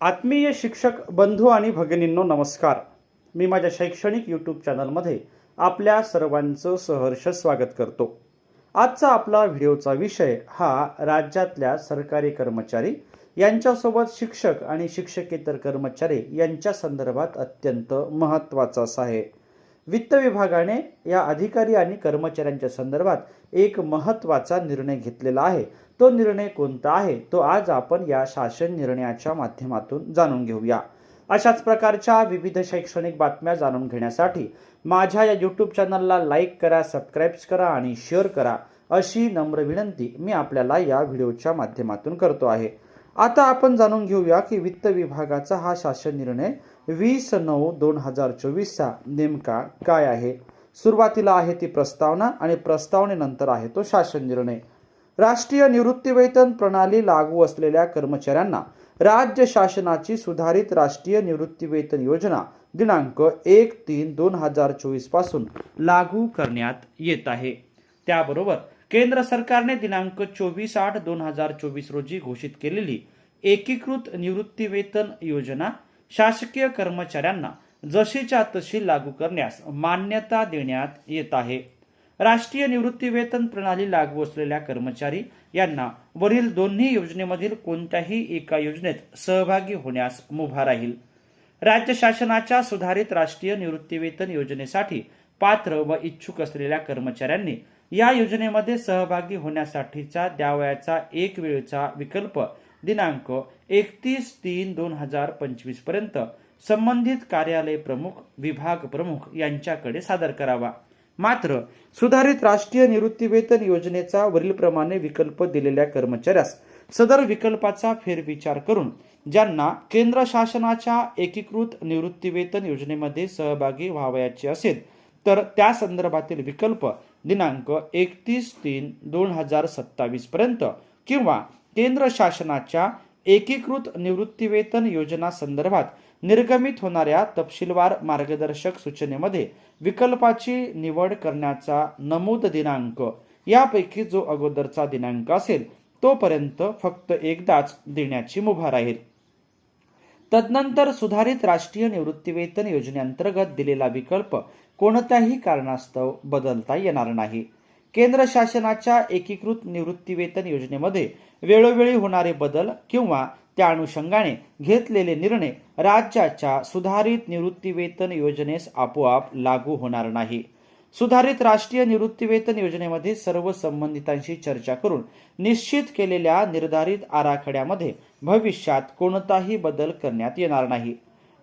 आत्मीय शिक्षक बंधू आणि भगिनींनो नमस्कार. मी माझ्या शैक्षणिक यूट्यूब चॅनलमध्ये आपल्या सर्वांचं सहर्ष स्वागत करतो. आजचा आपला व्हिडिओचा विषय हा राज्यातल्या सरकारी कर्मचारी यांच्यासोबत शिक्षक आणि शिक्षकेतर कर्मचारी यांच्या संदर्भात अत्यंत महत्त्वाचा असा आहे. वित्त विभागाने या अधिकारी आणि कर्मचाऱ्यांच्या संदर्भात एक महत्त्वाचा निर्णय घेतलेला आहे. तो निर्णय कोणता आहे? तो आज आपण या शासन निर्णयाच्या माध्यमातून जाणून घेऊया. अशाच प्रकारच्या विविध शैक्षणिक बातम्या जाणून घेण्यासाठी माझ्या या यूट्यूब चॅनलला लाईक करा सबस्क्राईब करा आणि शेअर करा अशी नम्र विनंती मी आपल्याला या व्हिडिओच्या माध्यमातून करतो आहे. आता आपण जाणून घेऊया की वित्त विभागाचा हा शासन निर्णय वीस नऊ दोन हजार चोवीसचा नेमका काय आहे? सुरुवातीला आहे ती प्रस्तावना आणि प्रस्तावनेनंतर आहे तो शासन निर्णय. राष्ट्रीय निवृत्तीवेतन प्रणाली लागू असलेल्या कर्मचाऱ्यांना राज्य शासनाची सुधारित राष्ट्रीय निवृत्तीवेतन योजना दिनांक एक तीन दोन हजार चोवीसपासून लागू करण्यात येत आहे. त्याबरोबर केंद्र सरकारने दिनांक चोवीस आठ दोन हजार चोवीस रोजी घोषित केलेली एकीकृत निवृत्तीवेतन योजना शासकीय कर्मचाऱ्यांना जशीच्या तशी लागू करण्यास मान्यता देण्यात येत आहे. राष्ट्रीय निवृत्तीवेतन प्रणाली लागू असलेल्या कर्मचारी यांना वरील दोन्ही योजनेमधील कोणत्याही एका योजनेत सहभागी होण्यास मुभा राहील. राज्य शासनाच्या सुधारित राष्ट्रीय निवृत्तीवेतन योजनेसाठी पात्र व इच्छुक असलेल्या कर्मचाऱ्यांनी या योजनेमध्ये सहभागी होण्यासाठीचा द्यावयाचा एक वेळचा विकल्प दिनांक एकतीस तीन दोन हजार पंचवीसपर्यंत संबंधित कार्यालय प्रमुख विभाग प्रमुख यांच्याकडे सादर करावा. मात्र सुधारित राष्ट्रीय निवृत्तीवेतन योजनेचा वरीलप्रमाणे विकल्प दिलेल्या कर्मचाऱ्यास सदर विकल्पाचा फेरविचार करून ज्यांना केंद्र शासनाच्या एकीकृत निवृत्तीवेतन योजनेमध्ये सहभागी व्हावयाचे असेल तर त्या संदर्भातील विकल्प दिनांक एकतीस तीन दोन हजार सत्तावीस पर्यंत किंवा केंद्र शासनाच्या एकीकृत निवृत्तीवेतन योजना संदर्भात निर्गमित होणाऱ्या तपशीलवार मार्गदर्शक सूचनेमध्ये विकल्पाची निवड करण्याचा नमूद दिनांक यापैकी जो अगोदरचा दिनांक असेल तोपर्यंत फक्त एकदाच देण्याची मुभा राहील. तदनंतर सुधारित राष्ट्रीय निवृत्तीवेतन योजनेअंतर्गत दिलेला विकल्प कोणत्याही कारणास्तव बदलता येणार नाही. केंद्र शासनाच्या एकीकृत निवृत्तीवेतन योजनेमध्ये वेळोवेळी होणारे बदल किंवा त्या अनुषंगाने घेतलेले निर्णय राज्याच्या सुधारित निवृत्तीवेतन योजनेस आपोआप लागू होणार नाही. सुधारित राष्ट्रीय निवृत्तीवेतन योजनेमध्ये सर्व संबंधितांशी चर्चा करून निश्चित केलेल्या निर्धारित आराखड्यामध्ये भविष्यात कोणताही बदल करण्यात येणार नाही.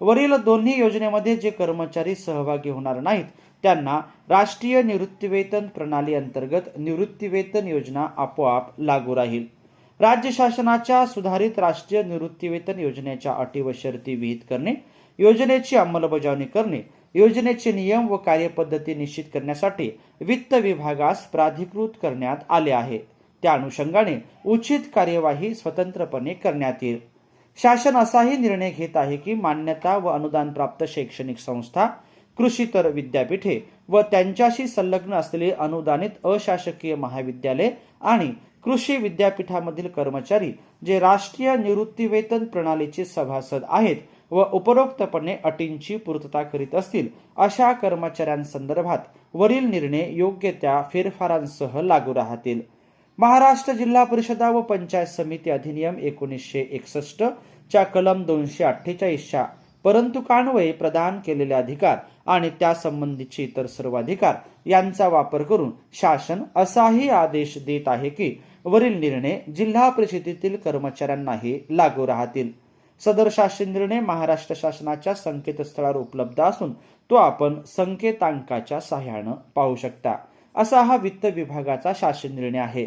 वरील दोन्ही योजनेमध्ये जे कर्मचारी सहभागी होणार नाहीत त्यांना राष्ट्रीय निवृत्तीवेतन प्रणाली अंतर्गत निवृत्तीवेतन योजना आपोआप लागू राहील. राज्य शासनाच्या सुधारित राष्ट्रीय निवृत्तीवेतन योजनेच्या अटी व शर्ती विहित करणे योजनेची अंमलबजावणी करणे योजनेचे नियम व कार्यपद्धती निश्चित करण्यासाठी वित्त विभागास प्राधिकृत करण्यात आले आहे. त्या अनुषंगाने उचित कार्यवाही स्वतंत्रपणे करण्यात येईल. शासन असाही निर्णय घेत आहे की मान्यता व अनुदान प्राप्त शैक्षणिक संस्था कृषीतर विद्यापीठे व त्यांच्याशी संलग्न असलेले अनुदानित अशासकीय महाविद्यालय आणि कृषी विद्यापीठामधील कर्मचारी जे राष्ट्रीय निवृत्तीवेतन प्रणालीचे सभासद आहेत व उपरोक्तपणे अटींची पूर्तता करीत असतील अशा कर्मचाऱ्यांसंदर्भात वरील निर्णय योग्य त्या फेरफारांसह लागू राहतील. महाराष्ट्र जिल्हा परिषदा व पंचायत समिती अधिनियम एकोणीसशे एकसष्ट च्या कलम दोनशे अठ्ठेचाळीसच्या परंतु कान्वये प्रदान केलेले अधिकार आणि त्यासंबंधीचे इतर सर्व अधिकार यांचा वापर करून शासन असाही आदेश देत आहे की वरील निर्णय जिल्हा परिषदेतील कर्मचाऱ्यांनाही लागू राहतील. सदर शासन निर्णय महाराष्ट्र शासनाच्या संकेतस्थळावर उपलब्ध असून तो आपण संकेतांकाच्या सहाय्यानं पाहू शकता. असा हा वित्त विभागाचा शासन निर्णय आहे.